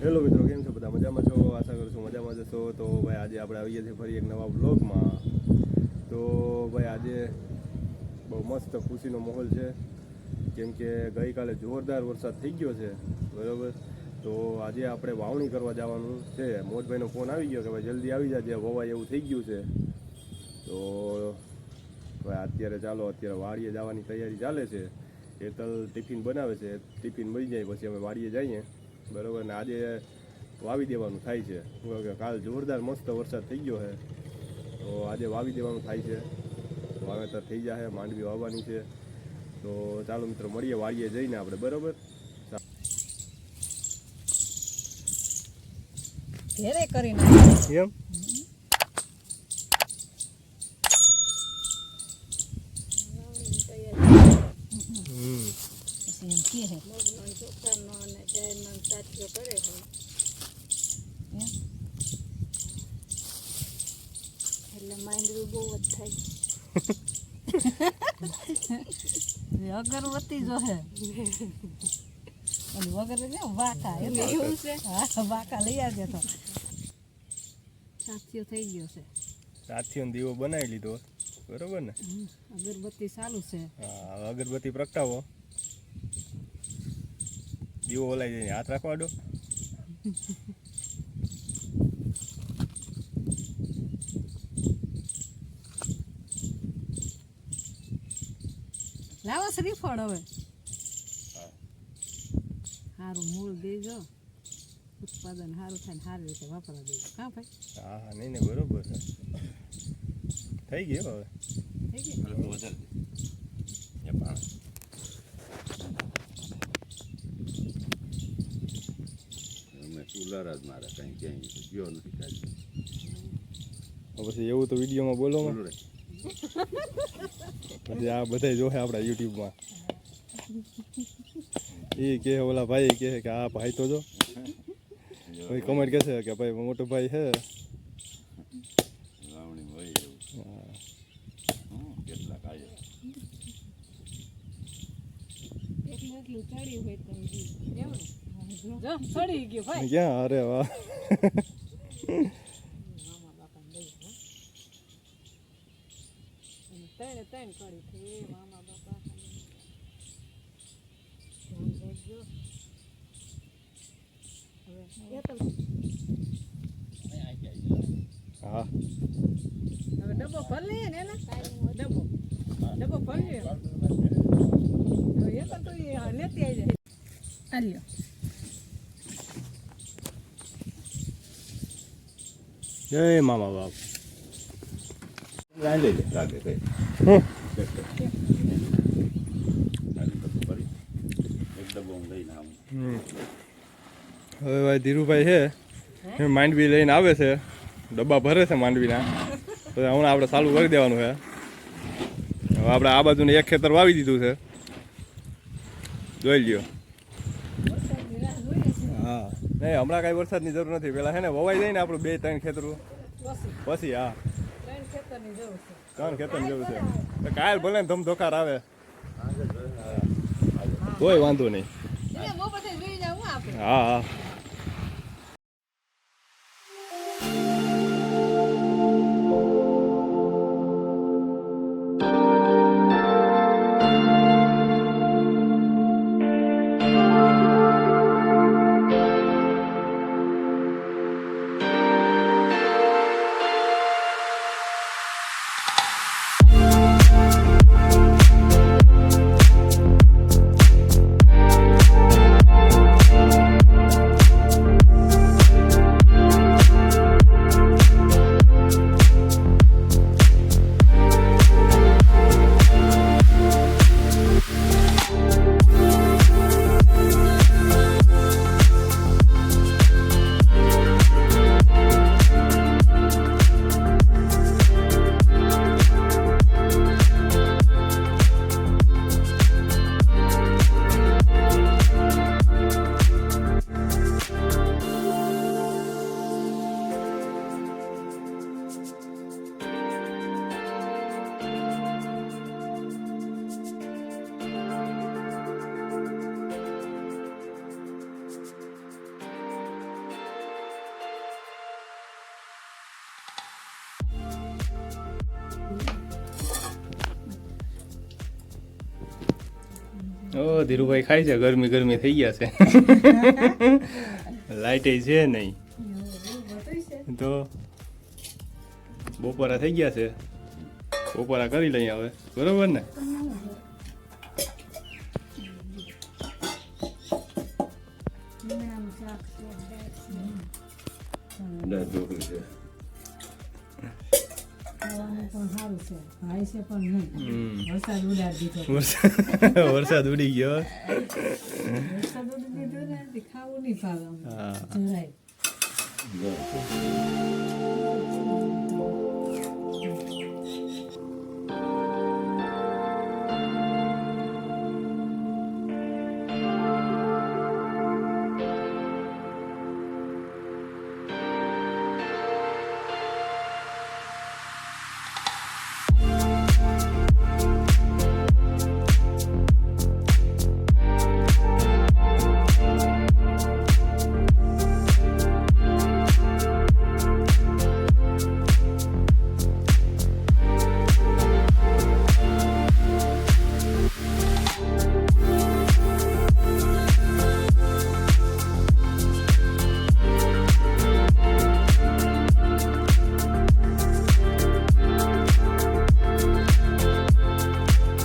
Hello મિત્રો, કેમ છો બધા? મજામાં છો? આશા કરું મજામાં જશો તો ભાઈ આજે આપણે આવીએ છીએ ફરી એક નવા બ્લોગમાં તો ભાઈ આજે બહુ મસ્ત ખુશીનો માહોલ છે. કેમ કે ગઈકાલે જોરદાર વરસાદ થઈ ગયો છે. બરાબર? તો આજે આપણે વાવણી કરવા જવાનું છે. મોજભાઈનો ફોન આવી ગયો કે ભાઈ જલ્દી આવી જાજે વવાય એવું થઈ ગયું છે. તો ભાઈ અત્યારે ચાલો, અત્યારે વાડીએ જવાની તૈયારી ચાલે છે. હેતલ ટિફિન બનાવે છે. ટિફિન મળી જાય, પછી અમે વાડીએ જઈએ. બરાબર ને આજે વાવી દેવાનું થાય છે. શું કે કાલ જોરદાર મસ્ત વરસાદ થઈ ગયો છે. તો આજે વાવી દેવાનું થાય છે. વાવેતર થઈ જાય માંડવી વાવવાની છે. તો ચાલો મિત્રો મળીએ વાડીએ જઈને આપણે બરાબર? ઘેરે કરી એમ હમ પછી એમ કહે છે મગનો ચોખાનો અને જાયનો સાચો કરે છે એમ એટલે માંડવી બહુ જ થાય. અગરબત્તી જો હે. અને વગર ને વાકા. એ એવું છે? હા વાકા લઈ આવજે તો. સાથીઓ થઈ ગયો છે. સાથીઓ દીવો બનાવી લીધો. બરોબર ને? અગરબત્તી ચાલુ છે. હા અગરબત્તી પ્રગટાવો. દીવો ઓલાઈ જઈને હાથ રાખવા દો. લાવો શ્રીફળ હવે. સારું મૂળ દેજો. ઉત્પાદન સારું થાય ને સારી રીતે વાપરવા દેજો. કાં ભાઈ? હા હા નહીં નહીં બરોબર છે. થઈ ગયો હવે? થઈ ગયું? અમે કુલર જ મારે કંઈ ક્યાંય ગયો નથી કાંઈ. પછી એવું તો વિડીયોમાં બોલો. બોલું પછી આ બધા જોશે આપણા યુટ્યુબમાં. એ કે ઓલા ભાઈ કહે કે આ ભાઈ તો જો. પછી કમેન્ટ કહેશે કે ભાઈ મોટો ભાઈ છે વાવણી હોય એવું. હા. હમ, કેટલાક આવ્યો એટલું એટલું ચડ્યું હોય તો એવું ને? જો ચડી ગયો ભાઈ ક્યાં અરે વાહ મામા બાપાને દઈ હા અને ત્રણે ત્રણ કરી છે મામા બાપા ધ્યાન રાખજો હવે હા. હવે ડબ્બો ભરી ને ડબ્બો. ડબ્બો ભરી લઈએ હવે એ તું લેતી આવી જાય. આલ્યો જય મામા બાપ. લઈ લે લાગે કઈ હમ. હવે ભાઈ ધીરુભાઈ છે એ માંડવી લઈને આવે છે. ડબ્બા ભરે છે માંડવીના. તો હમણાં આપણે ચાલુ કરી દેવાનું છે. હવે આપણે આ બાજુને એક ખેતર વાવી દીધું છે. જોઈ લ્યો. હા. નહીં હમણાં કાંઈ વરસાદની જરૂર નથી. પહેલાં છે ને વવાઈ જાય ને આપણું બે ત્રણ ખેતરું પછી હા. ત્રણ ખેતરની જેવું છે. જરૂર છે. તો કાલ ભલે ને ધમ ધોકાર આવે. કોઈ વાંધો નહીં. હા હા. ઓ ધીરુભાઈ ખાય છે ગરમી ગરમી થઈ ગયા છે. લાઇટ છે નહીં. તો બપોરા થઈ ગયા છે. બપોરા કરી લઈએ હવે. બરોબર ને ઢોકળી છે. વરસાદ ઉડાડી દીધો. વરસાદ વરસાદ ઉડી ગયો. વરસાદ ઉડી દીધો ને એટલે ખાવું નહીં હા.